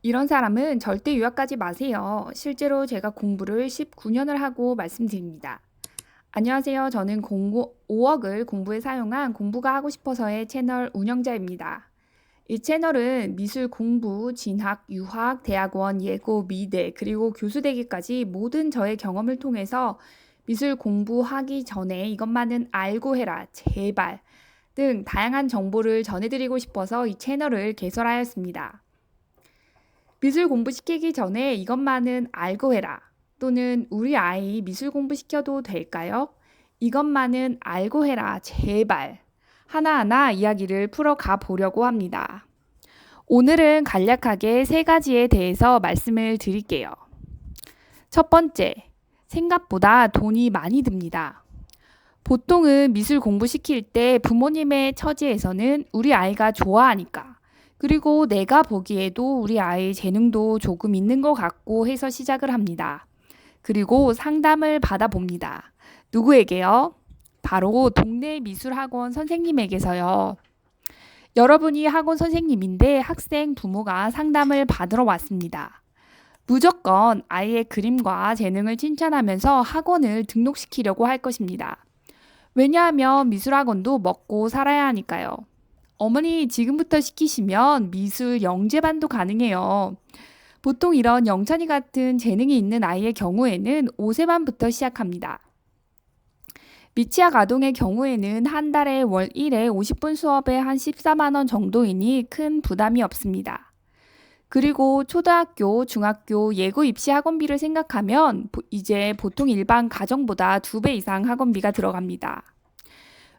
이런 사람은 절대 유학 가지 마세요. 실제로 제가 공부를 19년을 하고 말씀드립니다. 안녕하세요. 저는 공고 5억을 공부에 사용한 공부가 하고 싶어서의 채널 운영자입니다. 이 채널은 미술 공부, 진학, 유학, 대학원, 예고, 미대, 그리고 교수 되기까지 모든 저의 경험을 통해서 미술 공부하기 전에 이것만은 알고 해라, 제발 등 다양한 정보를 전해드리고 싶어서 이 채널을 개설하였습니다. 미술 공부시키기 전에 이것만은 알고 해라. 또는 우리 아이 미술 공부시켜도 될까요? 이것만은 알고 해라. 제발. 하나하나 이야기를 풀어가 보려고 합니다. 오늘은 간략하게 세 가지에 대해서 말씀을 드릴게요. 첫 번째, 생각보다 돈이 많이 듭니다. 보통은 미술 공부시킬 때 부모님의 처지에서는 우리 아이가 좋아하니까 그리고 내가 보기에도 우리 아이 재능도 조금 있는 것 같고 해서 시작을 합니다. 그리고 상담을 받아봅니다. 누구에게요? 바로 동네 미술학원 선생님에게서요. 여러분이 학원 선생님인데 학생 부모가 상담을 받으러 왔습니다. 무조건 아이의 그림과 재능을 칭찬하면서 학원을 등록시키려고 할 것입니다. 왜냐하면 미술학원도 먹고 살아야 하니까요. 어머니 지금부터 시키시면 미술 영재반도 가능해요. 보통 이런 영찬이 같은 재능이 있는 아이의 경우에는 5세반부터 시작합니다. 미취학 아동의 경우에는 한 달에 월 1회 50분 수업에 한 14만원 정도이니 큰 부담이 없습니다. 그리고 초등학교, 중학교 예고 입시 학원비를 생각하면 이제 보통 일반 가정보다 두배 이상 학원비가 들어갑니다.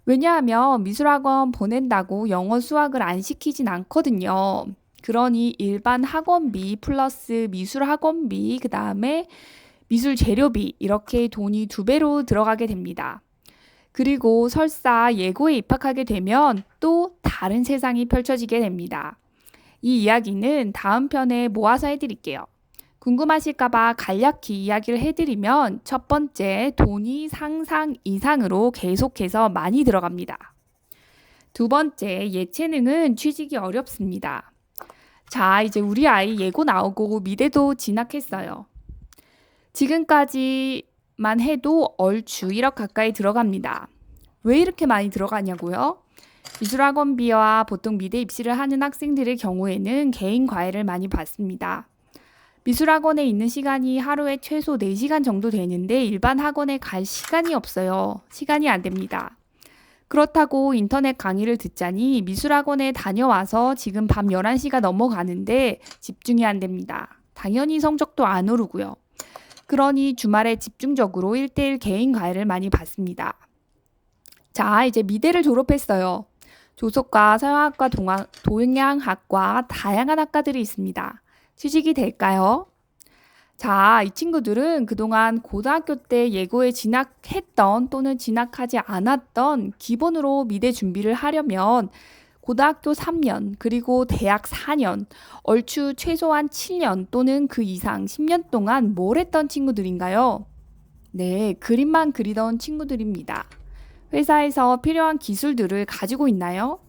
왜냐하면 미술학원 보낸다고 영어 수학을 안 시키진 않거든요. 그러니 일반 학원비 플러스 미술 학원비, 그 다음에 미술 재료비, 이렇게 돈이 두 배로 들어가게 됩니다. 그리고 설사 예고에 입학하게 되면 또 다른 세상이 펼쳐지게 됩니다. 이 이야기는 다음 편에 모아서 해드릴게요. 궁금하실까봐 간략히 이야기를 해드리면 첫 번째, 돈이 상상 이상으로 계속해서 많이 들어갑니다. 두 번째, 예체능은 취직이 어렵습니다. 자, 이제 우리 아이 예고 나오고 미대도 진학했어요. 지금까지만 해도 얼추 1억 가까이 들어갑니다. 왜 이렇게 많이 들어가냐고요? 미술학원비와 보통 미대 입시를 하는 학생들의 경우에는 개인 과외를 많이 받습니다. 미술학원에 있는 시간이 하루에 최소 4시간 정도 되는데 일반 학원에 갈 시간이 없어요. 시간이 안 됩니다. 그렇다고 인터넷 강의를 듣자니 미술학원에 다녀와서 지금 밤 11시가 넘어가는데 집중이 안 됩니다. 당연히 성적도 안 오르고요. 그러니 주말에 집중적으로 1대1 개인 과외를 많이 받습니다. 자, 이제 미대를 졸업했어요. 조속과 서양학과 동양학과 다양한 학과들이 있습니다. 취직이 될까요? 자, 이 친구들은 그동안 고등학교 때 예고에 진학했던 또는 진학하지 않았던 기본으로 미대 준비를 하려면 고등학교 3년, 그리고 대학 4년, 얼추 최소한 7년 또는 그 이상 10년 동안 뭘 했던 친구들인가요? 네, 그림만 그리던 친구들입니다. 회사에서 필요한 기술들을 가지고 있나요?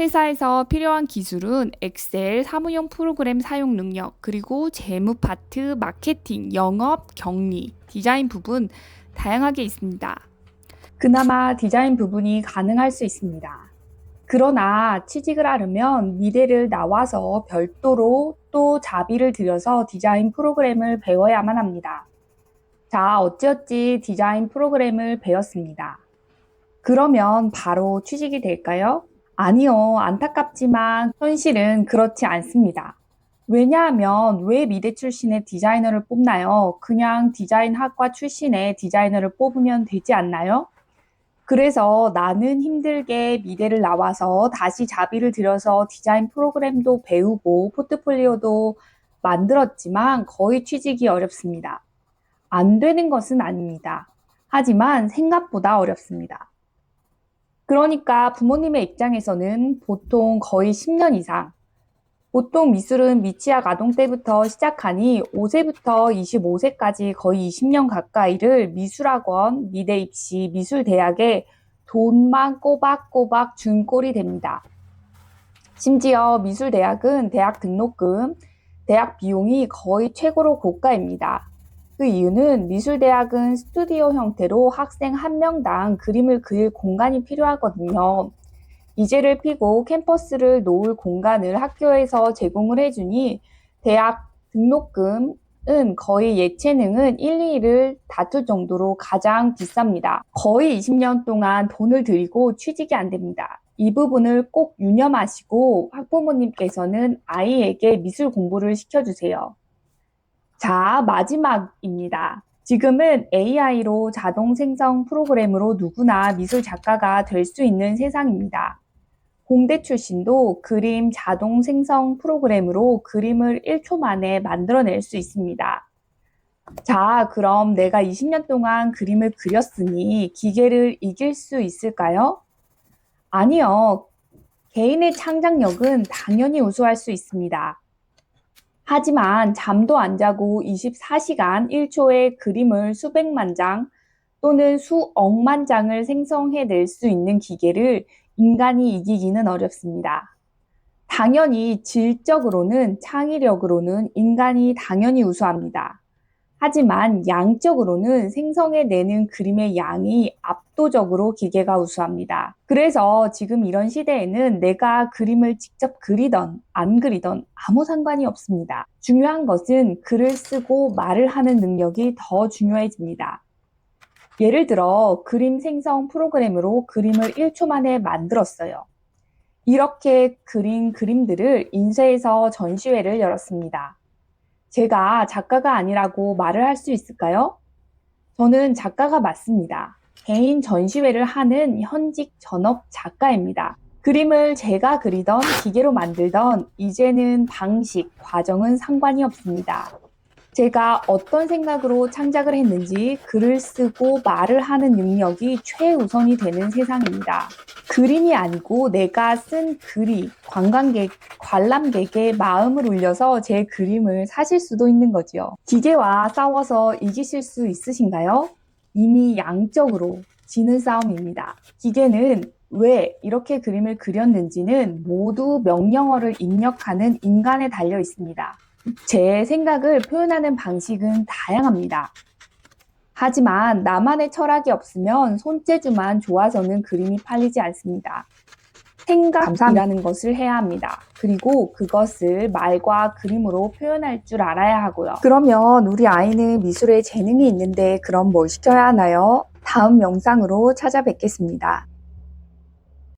회사에서 필요한 기술은 엑셀, 사무용 프로그램 사용 능력, 그리고 재무 파트, 마케팅, 영업, 격리, 디자인 부분 다양하게 있습니다. 그나마 디자인 부분이 가능할 수 있습니다. 그러나 취직을 하려면 미대를 나와서 별도로 또 자비를 들여서 디자인 프로그램을 배워야만 합니다. 자, 어찌어찌 디자인 프로그램을 배웠습니다. 그러면 바로 취직이 될까요? 아니요. 안타깝지만 현실은 그렇지 않습니다. 왜냐하면 왜 미대 출신의 디자이너를 뽑나요? 그냥 디자인 학과 출신의 디자이너를 뽑으면 되지 않나요? 그래서 나는 힘들게 미대를 나와서 다시 자비를 들여서 디자인 프로그램도 배우고 포트폴리오도 만들었지만 거의 취직이 어렵습니다. 안 되는 것은 아닙니다. 하지만 생각보다 어렵습니다. 그러니까 부모님의 입장에서는 보통 거의 10년 이상, 보통 미술은 미취학 아동 때부터 시작하니 5세부터 25세까지 거의 20년 가까이를 미술학원, 미대 입시, 미술대학에 돈만 꼬박꼬박 준 꼴이 됩니다. 심지어 미술대학은 대학 등록금, 대학 비용이 거의 최고로 고가입니다. 그 이유는 미술대학은 스튜디오 형태로 학생 한 명당 그림을 그릴 공간이 필요하거든요. 이제를 피고 캠퍼스를 놓을 공간을 학교에서 제공을 해주니 대학 등록금 은 거의 예체능은 1, 2를 다툴 정도로 가장 비쌉니다. 거의 20년 동안 돈을 들이고 취직이 안 됩니다. 이 부분을 꼭 유념하시고 학부모님께서는 아이에게 미술 공부를 시켜주세요. 자, 마지막입니다. 지금은 AI로 자동 생성 프로그램으로 누구나 미술 작가가 될 수 있는 세상입니다. 공대 출신도 그림 자동 생성 프로그램으로 그림을 1초 만에 만들어낼 수 있습니다. 자, 그럼 내가 20년 동안 그림을 그렸으니 기계를 이길 수 있을까요? 아니요. 개인의 창작력은 당연히 우수할 수 있습니다. 하지만 잠도 안 자고 24시간 1초에 그림을 수백만 장 또는 수억만 장을 생성해낼 수 있는 기계를 인간이 이기기는 어렵습니다. 당연히 질적으로는 창의력으로는 인간이 당연히 우수합니다. 하지만 양적으로는 생성해 내는 그림의 양이 압도적으로 기계가 우수합니다. 그래서 지금 이런 시대에는 내가 그림을 직접 그리던 안 그리던 아무 상관이 없습니다. 중요한 것은 글을 쓰고 말을 하는 능력이 더 중요해집니다. 예를 들어 그림 생성 프로그램으로 그림을 1초 만에 만들었어요. 이렇게 그린 그림들을 인쇄해서 전시회를 열었습니다. 제가 작가가 아니라고 말을 할 수 있을까요? 저는 작가가 맞습니다. 개인 전시회를 하는 현직 전업 작가입니다. 그림을 제가 그리던 기계로 만들던 이제는 방식, 과정은 상관이 없습니다. 제가 어떤 생각으로 창작을 했는지 글을 쓰고 말을 하는 능력이 최우선이 되는 세상입니다. 그림이 아니고 내가 쓴 글이 관광객, 관람객의 마음을 울려서 제 그림을 사실 수도 있는 거지요. 기계와 싸워서 이기실 수 있으신가요? 이미 양적으로 지는 싸움입니다. 기계는 왜 이렇게 그림을 그렸는지는 모두 명령어를 입력하는 인간에 달려 있습니다. 제 생각을 표현하는 방식은 다양합니다. 하지만 나만의 철학이 없으면 손재주만 좋아서는 그림이 팔리지 않습니다. 생각이라는 것을 해야 합니다. 그리고 그것을 말과 그림으로 표현할 줄 알아야 하고요. 그러면 우리 아이는 미술에 재능이 있는데 그럼 뭘 시켜야 하나요? 다음 영상으로 찾아뵙겠습니다.